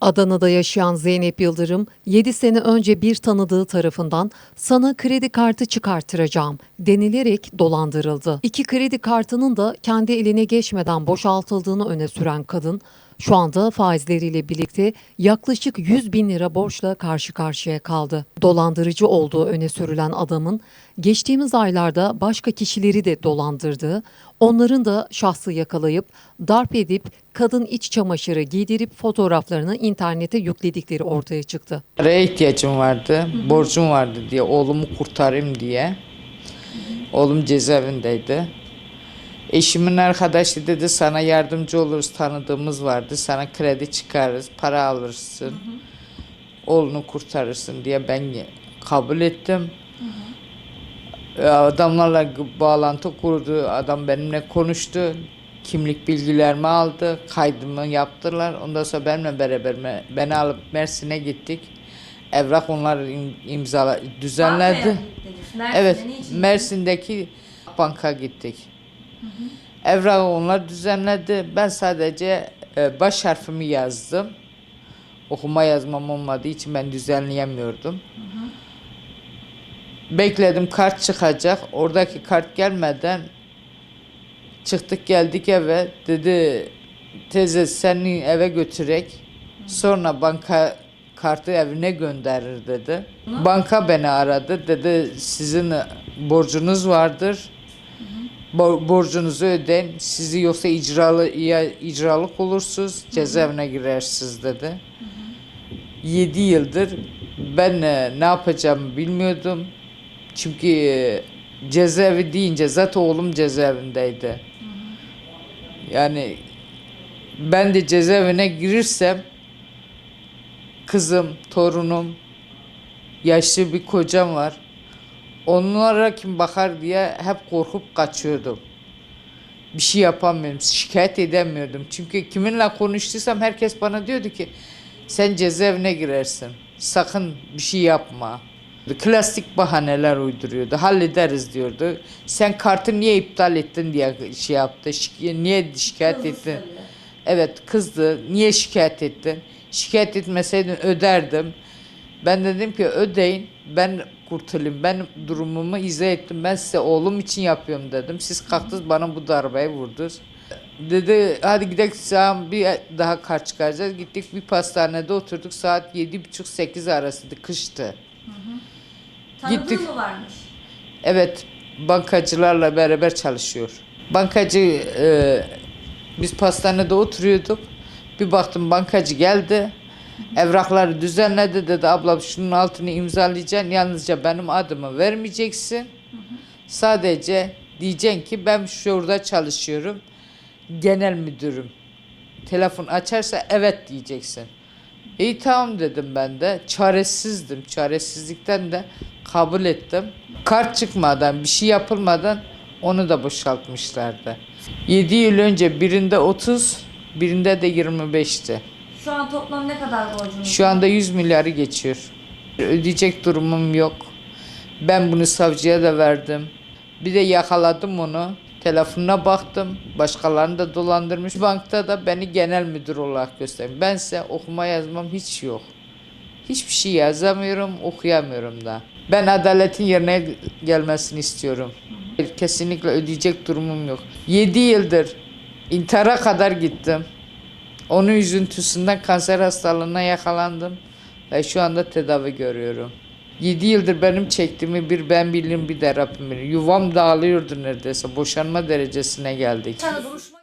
Adana'da yaşayan Zeynep Yıldırım, 7 sene önce bir tanıdığı tarafından sana kredi kartı çıkarttıracağım denilerek dolandırıldı. İki kredi kartının da kendi eline geçmeden boşaltıldığını öne süren kadın, şu anda faizleriyle birlikte yaklaşık 100 bin lira borçla karşı karşıya kaldı. Dolandırıcı olduğu öne sürülen adamın geçtiğimiz aylarda başka kişileri de dolandırdığı, onların da şahsı yakalayıp darp edip kadın iç çamaşırı giydirip fotoğraflarını internete yükledikleri ortaya çıktı. Paraya ihtiyacım vardı, borcum vardı diye, oğlumu kurtarayım diye. Oğlum cezaevindeydi. Eşimin arkadaşı dedi sana yardımcı oluruz, tanıdığımız vardı. Sana kredi çıkarırız, para alırsın. Oğlunu kurtarırsın diye ben kabul ettim. E, Adamlarla bağlantı kurdu. Adam benimle konuştu. Kimlik bilgilerimi aldı. Kaydımı yaptılar. Ondan sonra benimle beraber beni alıp Mersin'e gittik. Evrak onlar im- imzala düzenledi. Evet? Mersin'deki banka gittik. Evrağı onlar düzenledi. Ben sadece e, baş harfimi yazdım. Okuma yazmam olmadığı için ben düzenleyemiyordum. Bekledim kart çıkacak. Oradaki kart gelmeden çıktık geldik eve. Dedi teyze seni eve götürek. Sonra banka kartı evine gönderir dedi. Banka beni aradı. Dedi sizin borcunuz vardır. Bo- borcunuzu ödeyin. Sizi yoksa icralı ya icralık olursunuz. Cezaevine girersiniz dedi. 7 yıldır ben e, ne yapacağımı bilmiyordum. Çünkü e, cezaevi deyince zaten oğlum cezaevindeydi. Yani ben de cezaevine girirsem kızım, torunum, yaşlı bir kocam var. Onlara kim bakar diye hep korkup kaçıyordum. Bir şey yapamıyorum, şikayet edemiyordum. Çünkü kiminle konuştuysam herkes bana diyordu ki sen cezaevine girersin. Sakın bir şey yapma. Klasik bahaneler uyduruyordu. Hallederiz diyordu. Sen kartı niye iptal ettin diye şey yaptı. Şik- niye şikayet ettin? Evet kızdı. Niye şikayet ettin? Şikayet etmeseydin öderdim. Ben dedim ki ödeyin. Ben kurtulayım. Ben durumumu izah ettim. Ben size oğlum için yapıyorum dedim. Siz kalktınız bana bu darbeyi vurdunuz. Dedi hadi gidelim saat bir daha kart çıkaracağız. Gittik bir pastanede oturduk. Saat yedi buçuk sekiz arasıydı. Kıştı. Tanıdığın gittik. mı varmış? Evet, bankacılarla beraber çalışıyor. Bankacı, e, biz pastanede oturuyorduk. Bir baktım bankacı geldi. Evrakları düzenledi dedi abla şunun altını imzalayacaksın. Yalnızca benim adımı vermeyeceksin. Sadece diyeceksin ki ben şurada çalışıyorum. Genel müdürüm. Telefon açarsa evet diyeceksin. İyi tamam dedim ben de. Çaresizdim. Çaresizlikten de kabul ettim. Kart çıkmadan, bir şey yapılmadan onu da boşaltmışlardı. 7 yıl önce birinde 30, birinde de 25'ti. Şu an toplam ne kadar borcunuz Şu anda 100 milyarı geçiyor. Ödeyecek durumum yok. Ben bunu savcıya da verdim. Bir de yakaladım onu. Telefonuna baktım. Başkalarını da dolandırmış. Bankta da beni genel müdür olarak göstermiş. Bense okuma yazmam hiç yok. Hiçbir şey yazamıyorum, okuyamıyorum da. Ben adaletin yerine gelmesini istiyorum. Kesinlikle ödeyecek durumum yok. 7 yıldır intihara kadar gittim. Onun üzüntüsünden kanser hastalığına yakalandım ve şu anda tedavi görüyorum. 7 yıldır benim çektiğimi bir ben bilirim bir de Rabbim bilir. Yuvam dağılıyordu neredeyse. Boşanma derecesine geldik. Sana duruşma